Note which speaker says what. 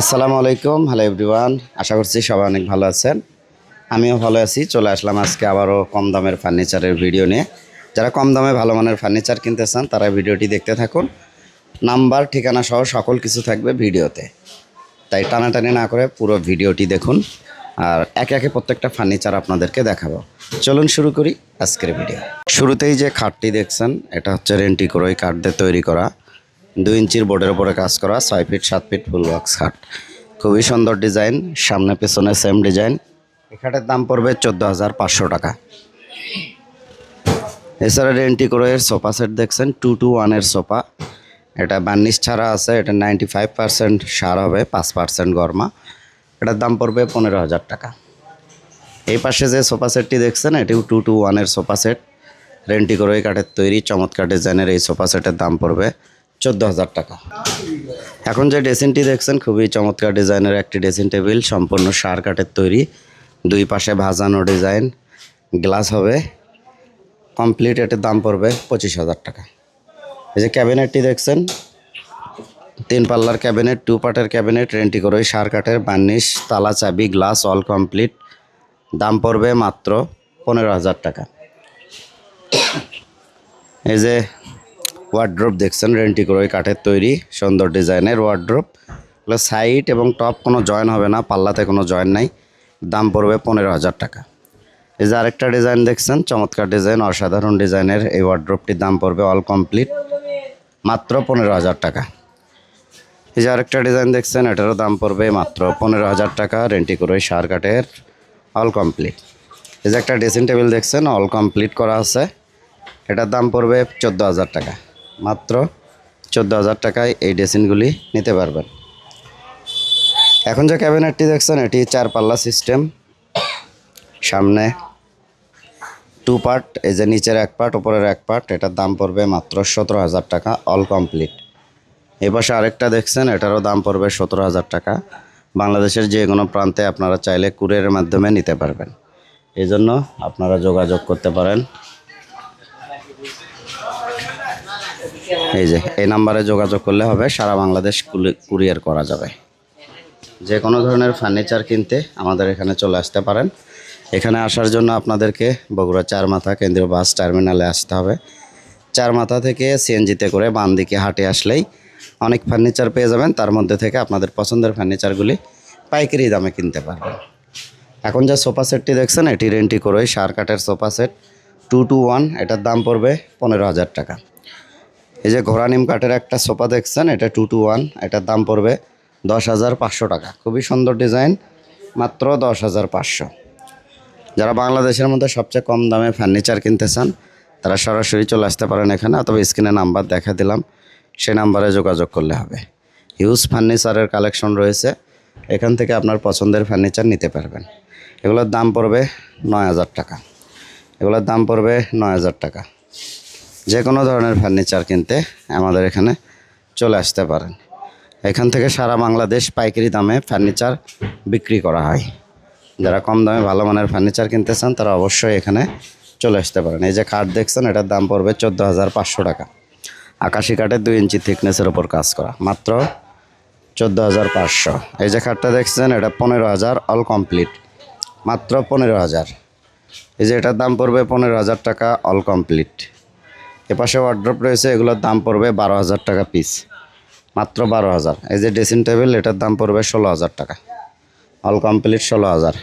Speaker 1: আসসালামু আলাইকুম। Hello everyone, আশা করছি সবাই অনেক ভালো আছেন। আমিও ভালো আছি। চলে আসলাম আজকে আবারও কম দামের ফার্নিচারের ভিডিও নিয়ে। যারা কম দামে ভালো মানের ফার্নিচার কিনতে চান, তারা ভিডিওটি দেখতে থাকুন। নাম্বার, ঠিকানা সহ সকল কিছু থাকবে ভিডিওতে। তাই টানাটানি না করে পুরো ভিডিওটি দেখুন আর একে একে প্রত্যেকটা ফার্নিচার আপনাদেরকে দেখাবো। চলুন শুরু করি আজকের ভিডিও। শুরুতেই যে খাটটি দেখছেন, এটা হচ্ছে রেন্টি করোই কাঠ দিয়ে তৈরি করা। দুই ইঞ্চির বোর্ডের উপরে কাজ করা, ছয় ফিট, সাত ফিট ফুল বক্স খাট। খুবই সুন্দর ডিজাইন, সামনে পেছনে সেম ডিজাইন। এই খাটের দাম পড়বে চোদ্দ হাজার পাঁচশো টাকা। এছাড়া রেন্টি করোয়ের সোফা সেট দেখছেন টু টু ওয়ানের সোফা। এটা বার্নিশ ছাড়া আছে, এটা নাইনটি ফাইভ পার্সেন্ট সার হবে, পাঁচ পার্সেন্ট গরমা। এটার দাম পড়বে পনেরো হাজার টাকা। এই পাশে যে সোফা সেটটি দেখছেন, এটিও টু টু ওয়ানের সোফা সেট। রেন্টি করে কাঠের তৈরি, চমৎকার ডিজাইনের এই সোফা সেটের দাম পড়বে চোদ্দ হাজার টাকা। এখন যে ড্রেসিংটি দেখছেন, খুবই চমৎকার ডিজাইনের একটি ড্রেসিং টেবিল, সম্পূর্ণ সার কাঠের তৈরি। দুই পাশে ভাজানো ডিজাইন, গ্লাস হবে, কমপ্লিট এটার দাম পড়বে পঁচিশ হাজার টাকা। এই যে ক্যাবিনেটটি দেখছেন, তিন পাল্লার ক্যাবিনেট, টু পার্টের ক্যাবিনেট, রেন্টি করে সার কাঠের বার্নিশ, তালা, চাবি, গ্লাস, অল কমপ্লিট। দাম পড়বে মাত্র পনেরো হাজার টাকা। এই যে ওয়ার্ড্রোপ দেখছেন, রেন্টি করে কাঠের তৈরি, সুন্দর ডিজাইনের ওয়ার্ড্রোপ এগুলো সাইড এবং টপ কোনো জয়েন হবে না, পাল্লাতে কোনো জয়েন নাই। দাম পড়বে পনেরো হাজার টাকা। এই যে আরেকটা ডিজাইন দেখছেন, চমৎকার ডিজাইন অসাধারণ ডিজাইনের এই ওয়ার্ড্রোপটির দাম পড়বে অল কমপ্লিট মাত্র পনেরো হাজার টাকা। এই যে আরেকটা ডিজাইন দেখছেন, এটারও দাম পড়বে মাত্র পনেরো হাজার টাকা, রেন্টি করে সার কাঠের অল কমপ্লিট এই যে একটা ড্রেসিং টেবিল দেখছেন অল কমপ্লিট করা আছে। এটার দাম পড়বে চোদ্দ হাজার টাকা। মাত্র চোদ্দ হাজার টাকায় এই ড্রেসিংগুলি নিতে পারবেন। এখন যে ক্যাবিনেটটি দেখছেন, এটি চার পাল্লা সিস্টেম। সামনে টু পার্ট, এই যে নিচের এক পার্ট, উপরের এক পার্ট, এটার দাম পড়বে মাত্র সতেরো হাজার টাকা, অল কমপ্লিট। এই পাশে আরেকটা দেখছেন, এটারও দাম পড়বে সতেরো হাজার টাকা। বাংলাদেশের যে কোনো প্রান্তে আপনারা চাইলে কুরিয়ারের মাধ্যমে নিতে পারবেন। এই জন্য আপনারা যোগাযোগ করতে পারেন। এই যে, এই নাম্বারে যোগাযোগ করলে হবে, সারা বাংলাদেশ কুরিয়ার করা যাবে। যে কোনো ধরনের ফার্নিচার কিনতে আমাদের এখানে চলে আসতে পারেন। এখানে আসার জন্য আপনাদেরকে বগুড়া চার মাথা কেন্দ্রীয় বাস টার্মিনালে আসতে হবে। চার মাথা থেকে সিএনজিতে করে বাম দিকে হাটে আসলেই অনেক ফার্নিচার পেয়ে যাবেন। তার মধ্যে থেকে আপনাদের পছন্দের ফার্নিচারগুলি পাইকারি দামে কিনতে পারবেন। এখন যে সোফা সেটটি দেখছেন, এটি রেন্টি করে সার কাঠের sofa set. Two two one, এটার দাম পড়বে পনেরো হাজার টাকা। এই যে ঘোড়া নিম কাঠের একটা সোফা দেখছেন, এটা টু টু ওয়ান এটার দাম পড়বে দশ হাজার পাঁচশো টাকা। খুবই সুন্দর ডিজাইন, মাত্র দশ হাজার পাঁচশো। যারা বাংলাদেশের মধ্যে সবচেয়ে কম দামে ফার্নিচার কিনতে চান, তারা সরাসরি চলে আসতে পারেন এখানে, অথবা স্ক্রিনে নাম্বার দেখা দিলাম, সেই নাম্বারে যোগাযোগ করলে হবে। হিউজ ফার্নিচারের কালেকশন রয়েছে, এখান থেকে আপনার পছন্দের ফার্নিচার নিতে পারবেন। এগুলোর দাম পড়বে নয় হাজার টাকা। এগুলোর দাম পড়বে নয় হাজার টাকা। যে কোনো ধরনের ফার্নিচার কিনতে আমাদের এখানে চলে আসতে পারেন। এখান থেকে সারা বাংলাদেশ পাইকারি দামে ফার্নিচার বিক্রি করা হয়। যারা কম দামে ভালো মানের ফার্নিচার কিনতে চান, তারা অবশ্যই এখানে চলে আসতে পারেন। এই যে কাঠ দেখছেন, এটার দাম পড়বে চোদ্দ হাজার পাঁচশো টাকা। আকাশি কাঠের দুই ইঞ্চি থিকনেসের ওপর কাজ করা, মাত্র চোদ্দ হাজার পাঁচশো। এই যে কাঠটা দেখছেন, এটা পনেরো হাজার অল কমপ্লিট মাত্র পনেরো হাজার। এই যে এটার দাম পড়বে পনেরো হাজার টাকা অল কমপ্লিট এপাশে ওয়ার্ড্রপ রয়েছে, এগুলোর দাম পড়বে বারো হাজার টাকা পিস মাত্র বারো হাজার। এই যে ড্রেসিং টেবিল এটার দাম পড়বে ষোলো হাজার টাকা। অল কমপ্লিট ষোলো হাজার।